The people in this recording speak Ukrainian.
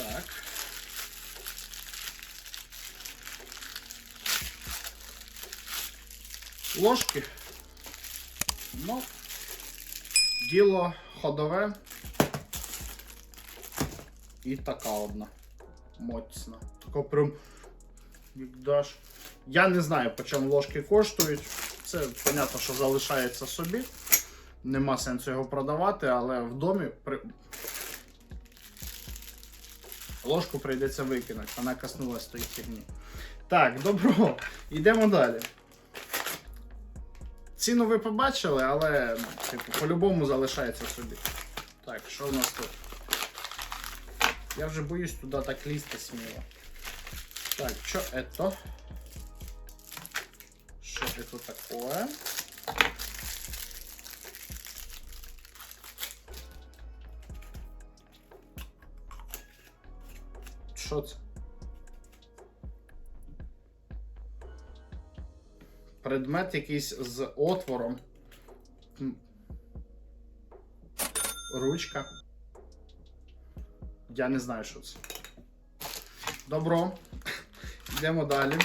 Так. Ложки. Ну, діло ходове. І така одна. Моцна. Така прям. Як даш. Я не знаю, по чому ложки коштують. Це, понятно, що залишається собі. Нема сенсу його продавати, але в домі при... ложку прийдеться викинути. Вона коснулась тої херні. Так, добро. Йдемо далі. Ціну ви побачили, але ну, типу, по-любому залишається собі. Так, що в нас тут? Я вже боюсь туди так лізти сміло. Так, що это? Что это такое? Що це? Предмет якийсь з отвором. Ручка. Я не знаю, що це. Добро. Йдемо далі.